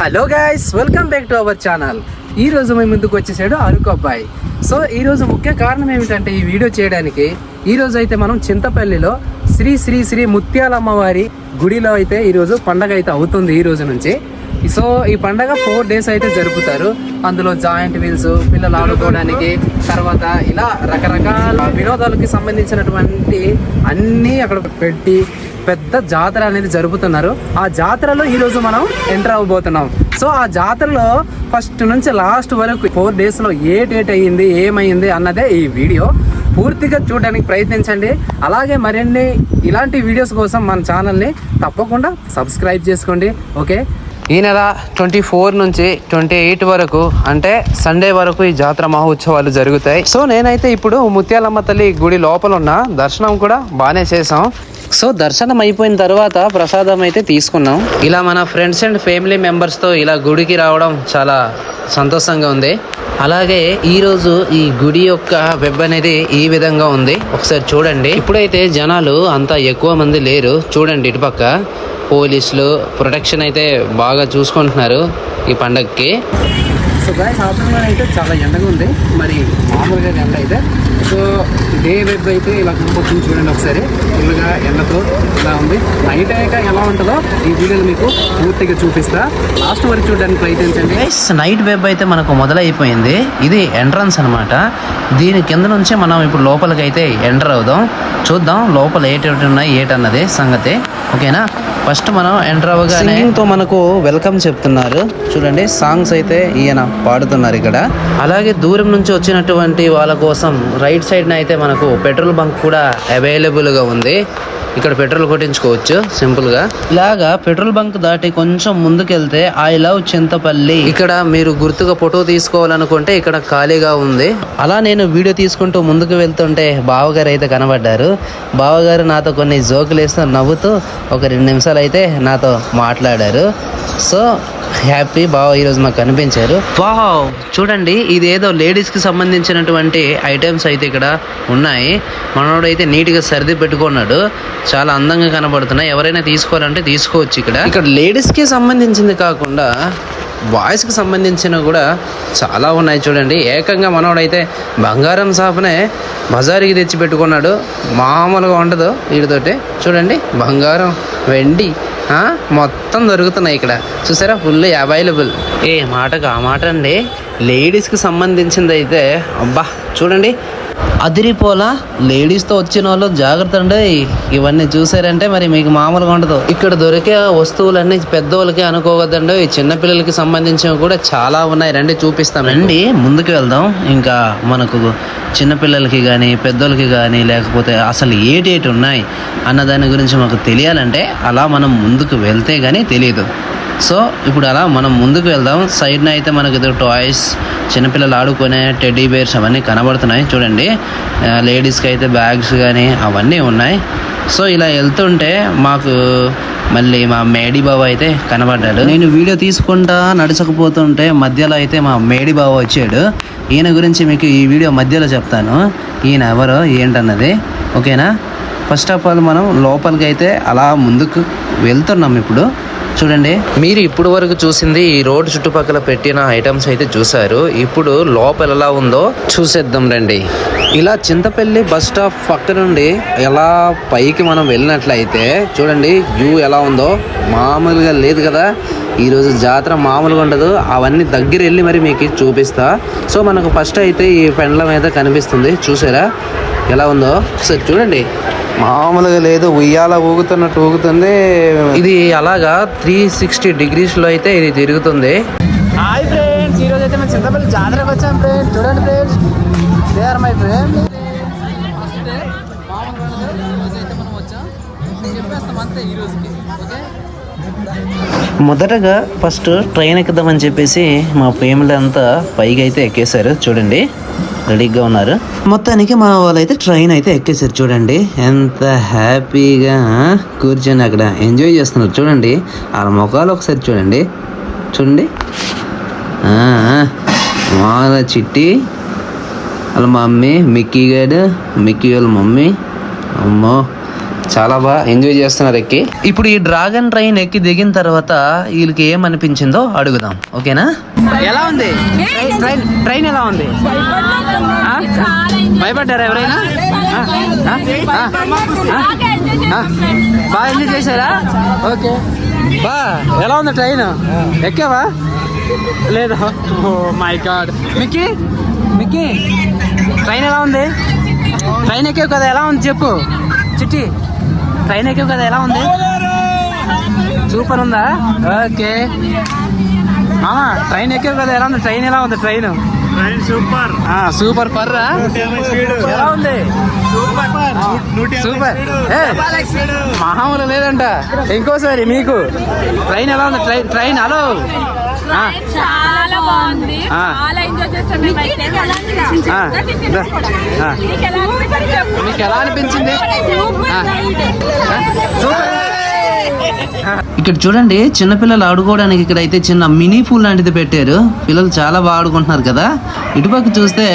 Hello guys welcome back to our channel ఈ రోజు మేము ముందుకు వచ్చేసాడు అరకు అబ్బాయి. సో ఈ రోజు ముఖ్య కారణం ఏమిటంటే ఈ వీడియో చేయడానికి ఈ రోజు అయితే మనం చింతపల్లిలో శ్రీ శ్రీ శ్రీ ముత్యాలమ్మవారి గుడిలో అయితే ఈరోజు పండగ అయితే అవుతుంది ఈ రోజు నుంచి. సో ఈ పండగ ఫోర్ డేస్ అయితే జరుపుతారు. అందులో జాయింట్ వీల్స్ పిల్లలు ఆడుకోవడానికి తర్వాత ఇలా రకరకాల వినోదాలకి సంబంధించినటువంటి అన్నీ అక్కడ పెట్టి పెద్ద జాతర అనేది జరుపుతున్నారు. ఆ జాతరలో ఈ రోజు మనం ఎంటర్ అవ్వబోతున్నాం. సో ఆ జాతరలో ఫస్ట్ నుంచి లాస్ట్ వరకు ఫోర్ డేస్లో ఏ డేట్ అయ్యింది ఏమైంది అన్నదే ఈ వీడియో. పూర్తిగా చూడడానికి ప్రయత్నించండి. అలాగే మరిన్ని ఇలాంటి వీడియోస్ కోసం మన ఛానల్ని తప్పకుండా సబ్స్క్రైబ్ చేసుకోండి. ఓకే? ఈ నెల ట్వంటీ ఫోర్ నుంచి ట్వంటీ ఎయిట్ వరకు అంటే సండే వరకు ఈ జాతర మహోత్సవాలు జరుగుతాయి. సో నేనైతే ఇప్పుడు ముత్యాలమ్మ తల్లి గుడి లోపల ఉన్న దర్శనం కూడా బాగానే చేసాం సో దర్శనం అయిపోయిన తర్వాత ప్రసాదం అయితే తీసుకున్నాం. ఇలా మన ఫ్రెండ్స్ అండ్ ఫ్యామిలీ మెంబర్స్తో ఇలా గుడికి రావడం చాలా సంతోషంగా ఉంది. అలాగే ఈరోజు ఈ గుడి యొక్క వెబ్ అనేది ఈ విధంగా ఉంది. ఒకసారి చూడండి. ఇప్పుడైతే జనాలు అంత ఎక్కువ మంది లేరు. చూడండి ఇటుపక్క పోలీసులు ప్రొటెక్షన్ అయితే బాగా చూసుకుంటున్నారు ఈ పండగకి సో గాయస్ ఆఫ్టర్నూన్ అయితే చాలా ఎండగా ఉంది. మరి మామూలుగా ఎండ అయితే. సో డే వెబ్ అయితే ఇలా కనపడుతుంది చూడండి ఒకసారి. ఫుల్గా ఎండతో ఇలా ఉంది. నైట్ అయ్యాక ఎలా ఉంటుందో ఈ వీడియోలో మీకు పూర్తిగా చూపిస్తా. లాస్ట్ వరకు చూడడానికి ప్రయత్నించండి. నైట్ వెబ్ అయితే మనకు మొదలైపోయింది. ఇది ఎంట్రన్స్ అనమాట దీని కింద నుంచి మనం ఇప్పుడు లోపలికి అయితే ఎంటర్ అవుదాం. చూద్దాం లోపల ఏటేటి ఉన్నాయి ఏటన్నది సంగతి. ఓకేనా ఫస్ట్ మనం ఎంటర్ అవ్వగానే తో మనకు వెల్కమ్ చెప్తున్నారు. చూడండి సాంగ్స్ అయితే ఈయన పాడుతున్నారు ఇక్కడ. అలాగే దూరం నుంచి వచ్చినటువంటి వాళ్ళ కోసం రైట్ సైడ్ అయితే మనకు పెట్రోల్ బంక్ కూడా అవైలబుల్గా ఉంది. ఇక్కడ పెట్రోల్ కొట్టించుకోవచ్చు సింపుల్గా. ఇలాగా పెట్రోల్ బంక్ దాటి కొంచెం ముందుకెళ్తే ఐ లవ్ చింతపల్లి. ఇక్కడ మీరు గుర్తుగా ఫోటో తీసుకోవాలనుకుంటే ఇక్కడ ఖాళీగా ఉంది. అలా నేను వీడియో తీసుకుంటూ ముందుకు వెళ్తుంటే బావగారు అయితే కనబడ్డారు. బావగారు నాతో కొన్ని జోకులు వేస్తూ నవ్వుతూ ఒక రెండు నిమిషాలు అయితే నాతో మాట్లాడారు. సో హ్యాపీ బావ ఈరోజు మాకు కనిపించారు. వావ్! చూడండి ఇది ఏదో లేడీస్కి సంబంధించినటువంటి ఐటమ్స్ అయితే ఇక్కడ ఉన్నాయి. మనోడు అయితే నీట్గా సర్ది పెట్టుకున్నాడు. చాలా అందంగా కనబడుతున్నాయి. ఎవరైనా తీసుకోవాలంటే తీసుకోవచ్చు ఇక్కడ. ఇక్కడ లేడీస్కే సంబంధించింది కాకుండా బాయ్స్కి సంబంధించిన కూడా చాలా ఉన్నాయి చూడండి. ఏకంగా మనోడైతే బంగారం షాప్నే బజారుకి తెచ్చి పెట్టుకున్నాడు. మామూలుగా ఉండదు వీటితోటి చూడండి బంగారం వెండి మొత్తం దొరుకుతున్నాయి ఇక్కడ. చూసారా? ఫుల్ అవైలబుల్ ఏ మాటకు ఆ మాట అండి లేడీస్కి సంబంధించింది అయితే అబ్బా చూడండి అదిరిపోలా లేడీస్తో వచ్చిన వాళ్ళు జాగ్రత్త అండి. ఇవన్నీ చూసారంటే మరి మీకు మామూలుగా ఉండదు. ఇక్కడ దొరికే వస్తువులన్నీ పెద్దోళ్ళకి అనుకోవద్దండి. ఈ చిన్నపిల్లలకి సంబంధించినవి కూడా చాలా ఉన్నాయి. రండి చూపిస్తామండి ముందుకు వెళ్దాం. ఇంకా మనకు చిన్నపిల్లలకి కానీ పెద్దోళ్ళకి కానీ లేకపోతే అసలు ఏటేటి ఉన్నాయి అన్న దాని గురించి మాకు తెలియాలంటే అలా మనం ముందుకు వెళ్తే కానీ తెలియదు. సో ఇప్పుడు అలా మనం ముందుకు వెళ్దాం. సైడ్న అయితే మనకి ఇది టాయ్స్ చిన్నపిల్లలు ఆడుకునే టెడ్డీ బేర్స్ అవన్నీ కనబడుతున్నాయి. చూడండి. లేడీస్కి అయితే బ్యాగ్స్ కానీ అవన్నీ ఉన్నాయి. సో ఇలా వెళ్తుంటే మాకు మళ్ళీ మా మేడి బావ అయితే కనబడ్డాడు. నేను వీడియో తీసుకుంటా నడచకపోతుంటే మధ్యలో అయితే మా మేడి బావ వచ్చాడు. ఈయన గురించి మీకు ఈ వీడియో మధ్యలో చెప్తాను. ఈయన ఎవరో ఏంటన్నది. ఓకేనా? ఫస్ట్ ఆఫ్ ఆల్ మనం లోపలికి అయితే అలా ముందుకు వెళ్తున్నాం ఇప్పుడు. చూడండి. మీరు ఇప్పుడు వరకు చూసింది ఈ రోడ్ చుట్టుపక్కల పెట్టిన ఐటమ్స్ అయితే చూసారు ఇప్పుడు లోపల ఎలా ఉందో చూసేద్దాం రండి. ఇలా చింతపల్లి బస్ స్టాప్ పక్క నుండి ఎలా పైకి మనం వెళ్ళినట్లయితే చూడండి వ్యూ ఎలా ఉందో. మామూలుగా లేదు కదా. ఈరోజు జాతర మామూలుగా ఉండదు. అవన్నీ దగ్గర వెళ్ళి మరి మీకు చూపిస్తా. సో మనకు ఫస్ట్ అయితే ఈ పెండ్లం అయితే కనిపిస్తుంది. చూసారా? ఎలా ఉందో? ఒకసారి చూడండి. మామూలుగా లేదు. ఉయ్యాల ఊగుతున్నట్టు ఊగుతుంది. ఇది అలాగా త్రీ సిక్స్టీ డిగ్రీస్లో అయితే ఇది తిరుగుతుంది. హాయ్ ఫ్రెండ్స్ ఈరోజు అయితే మేము చింతపల్లి జాతరకు మొదటగా ఫస్ట్ ట్రైన్ ఎక్కుదామని చెప్పేసి మా ప్రేములంతా అంతా పైకి అయితే ఎక్కేశారు. చూడండి రెడీగా ఉన్నారు. మొత్తానికి మా వాళ్ళు అయితే ట్రైన్ అయితే ఎక్కేశారు చూడండి. ఎంత హ్యాపీగా కూర్చొని అక్కడ ఎంజాయ్ చేస్తున్నారు చూడండి. వాళ్ళ ముఖాలు ఒకసారి చూడండి. చూడండి. వాళ్ళ మా చిట్టి వాళ్ళ మమ్మీ మిక్కీ గారు మిక్కీ వాళ్ళ మమ్మీ. అమ్మో. చాలా బాగా ఎంజాయ్ చేస్తున్నారు ఎక్కి. ఇప్పుడు ఈ డ్రాగన్ ట్రైన్ ఎక్కి దిగిన తర్వాత వీళ్ళకి ఏమనిపించిందో అడుగుదాం. ఓకేనా? ఎలా ఉంది? ట్రైన్ ట్రైన్ ఎలా ఉంది? భయపడ్డారా ఎవరైనా? బాగా ఎంజాయ్ చేశారా? ఓకే. బా ఎలా ఉంది ట్రైన్? ఎక్కావా? లేదా. ఓ my god. Mickey? Mickey? Train ఎలా ఉంది? ట్రైన్ ఎక్కావు కదా ఎలా ఉంది చెప్పు. చిట్టి. ట్రైన్ ఎక్కావు కదా ఎలా ఉంది? సూపర్ ఉందా? ఓకే మామా ట్రైన్ ఎక్కావు కదా ఎలా ఉంది? ట్రైన్ ఎలా ఉంది ట్రైన్? సూపర్. సూపర్ పర్రా? ఎలా ఉంది? సూపర్ ఏ, మామూలు లేదంట. ఇంకోసారి మీకు. ట్రైన్ ఎలా ఉంది? Train train hello. చాలా బాగుంది. చాలా ఎంజాయ్ చేస్తాం ఎలా. మీకు ఎలా అనిపించింది. ఇక్కడ చూడండి చిన్నపిల్లలు ఆడుకోవడానికి ఇక్కడ అయితే చిన్న మినీ పూల్ లాంటిది పెట్టారు. పిల్లలు చాలా బాగా ఆడుకుంటున్నారు కదా. ఇటుపక్క చూస్తే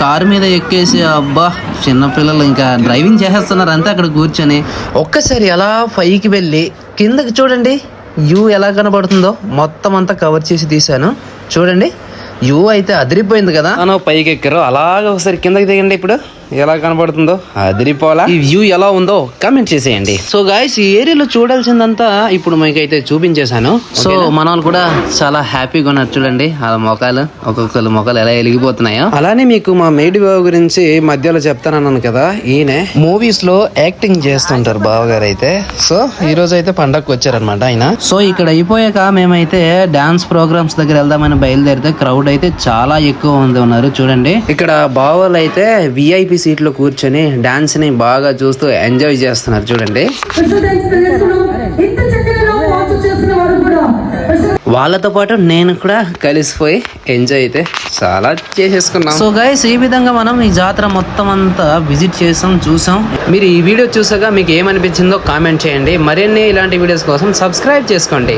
కారు మీద ఎక్కేసి అబ్బా చిన్న పిల్లలు ఇంకా డ్రైవింగ్ చేసేస్తున్నారు అంతే అక్కడ కూర్చొని. ఒక్కసారి అలా పైకి వెళ్ళి కిందకి చూడండి. యూ ఎలా కనబడుతుందో మొత్తం అంతా కవర్ చేసి తీశాను. చూడండి యూ అయితే అదిరిపోయింది కదా. మనం పైకి ఎక్కారు అలాగ ఒకసారి కిందకి దిగండి ఇప్పుడు. ఎలా కనబడుతుందో అదిరిపోలా. ఈ వ్యూ ఎలా ఉందో కామెంట్ చేసేయండి. సో గాయస్ ఈ ఏరియాలో చూడాల్సిందంతా ఇప్పుడు మీకైతే చూపించేశాను. సో మన వాళ్ళు కూడా చాలా హ్యాపీగా ఉన్నారు చూడండి. ఆ మొఖాలు ఒక్కొక్కరు మొఖాలు ఎలా వెలిగిపోతున్నాయో. అలానే మీకు మా మేడి బాబు గురించి మధ్యలో చెప్తానన్నాను కదా ఈయన. మూవీస్లో యాక్టింగ్ చేస్తుంటారు బావ గారు అయితే సో ఈ రోజు అయితే పండగకు వచ్చారనమాట ఆయన. సో ఇక్కడ అయిపోయాక మేమైతే డాన్స్ ప్రోగ్రామ్స్ దగ్గర వెళ్దామని బయలుదేరితే క్రౌడ్ అయితే చాలా ఎక్కువ మంది ఉన్నారు చూడండి. ఇక్కడ బావలు అయితే విఐపి సీట్లో కూర్చొని డాన్స్ని బాగా చూస్తూ ఎంజాయ్ చేస్తున్నారు చూడండి. వాళ్ళతో పాటు నేను కూడా కలిసిపోయి ఎంజాయ్ అయితే చాలా చేసేసుకున్నాం. సో గైస్ ఈ విధంగా మనం ఈ జాతర మొత్తం అంతా విజిట్ చేసాం చూసాం. మీరు ఈ వీడియో చూసాక మీకు ఏమనిపించిందో కామెంట్ చేయండి. మరిన్ని ఇలాంటి వీడియోస్ కోసం సబ్స్క్రైబ్ చేసుకోండి.